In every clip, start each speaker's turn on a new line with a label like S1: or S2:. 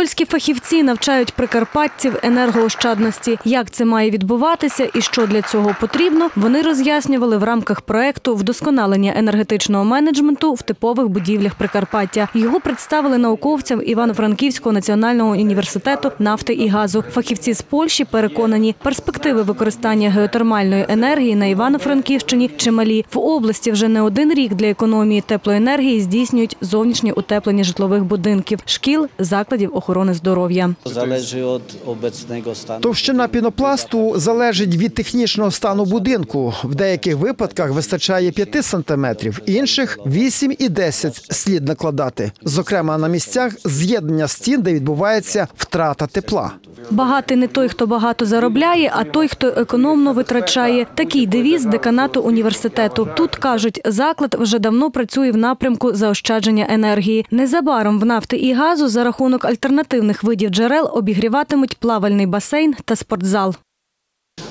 S1: Польські фахівці навчають прикарпатців енергоощадності. Як це має відбуватися і що для цього потрібно, вони роз'яснювали в рамках проекту вдосконалення енергетичного менеджменту в типових будівлях Прикарпаття. Його представили науковцям Івано-Франківського національного університету нафти і газу. Фахівці з Польщі переконані, перспективи використання геотермальної енергії на Івано-Франківщині чималі. В області вже не один рік для економії теплоенергії здійснюють зовнішнє утеплення житлових будинків, шкіл, закладів охорони здоров'я.
S2: Залежить stanu.
S3: Товщина пінопласту залежить від технічного стану будинку. В деяких випадках вистачає 5 сантиметрів, інших 8 і 10 слід накладати. Зокрема, на місцях з'єднання стін, де відбувається втрата тепла.
S1: Багатий не той, хто багато заробляє, а той, хто економно витрачає. Такий девіз деканату університету. Тут кажуть, заклад вже давно працює в напрямку заощадження енергії. Незабаром в нафти і газу за рахунок альтернативних видів джерел обігріватимуть плавальний басейн та спортзал.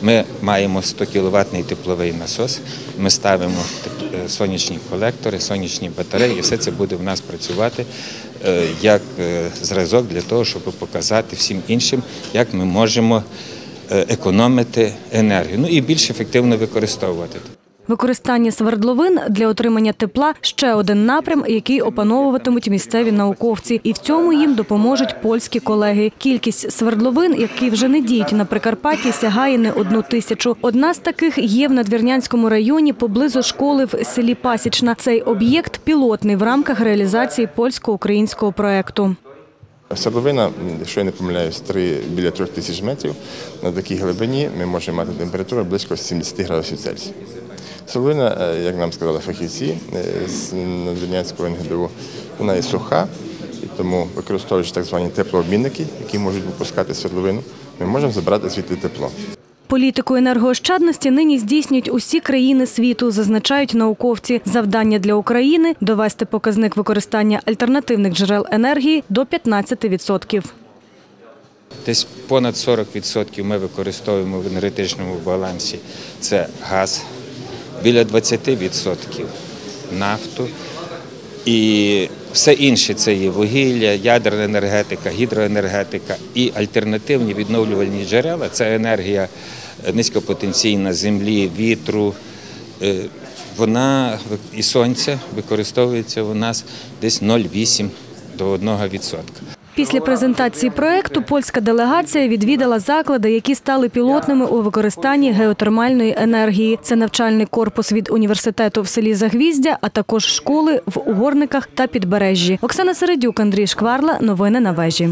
S4: Ми маємо 100 кіловатний тепловий насос. Ми ставимо сонячні колектори, сонячні батареї, і все це буде в нас працювати е, як е, зразок для того, щоб показати всім іншим, як ми можемо е, економити енергію. Ну і більш ефективно використовувати.
S1: Використання свердловин для отримання тепла ще один напрям, який опановуватимуть місцеві науковці, і в цьому їм допоможуть польські колеги. Кількість свердловин, які вже не діють на Прикарпатті, сягає не одну тисячу. Одна з таких є в Надвірнянському районі поблизу школи в селі Пасічна. Цей об'єкт пілотний в рамках реалізації польсько-українського проекту.
S5: Свердловина, якщо я не помиляюсь, три, біля трьох тисяч метрів. На такій глибині ми можемо мати температуру близько 70 градусів Цельсія. Свердловина, е, як нам сказали фахівці е, з Надвірнянського НГДУ, вона є суха, і тому використовуючи так звані теплообмінники, які можуть випускати свердловину, ми можемо забрати звідти тепло.
S1: Політику енергоощадності нині здійснюють усі країни світу, зазначають науковці. Завдання для України довести показник використання альтернативних джерел енергії до 15%.
S4: Десь понад 40% ми використовуємо в енергетичному балансі. Це газ, біля 20% нафту. І все інше це є вугілля, ядерна енергетика, гідроенергетика і альтернативні відновлювальні джерела це енергія е, низькопотенційна землі, вітру. Е, Вона і сонця використовується у нас десь 0,8 до 1%.
S1: Після презентації проекту польська делегація відвідала заклади, які стали пілотними у використанні геотермальної енергії. Це навчальний корпус від університету в селі Загвіздя, а також школи в Угорниках та Підбережжі. Оксана Середюк, Андрій Шкварла. Новини на вежі.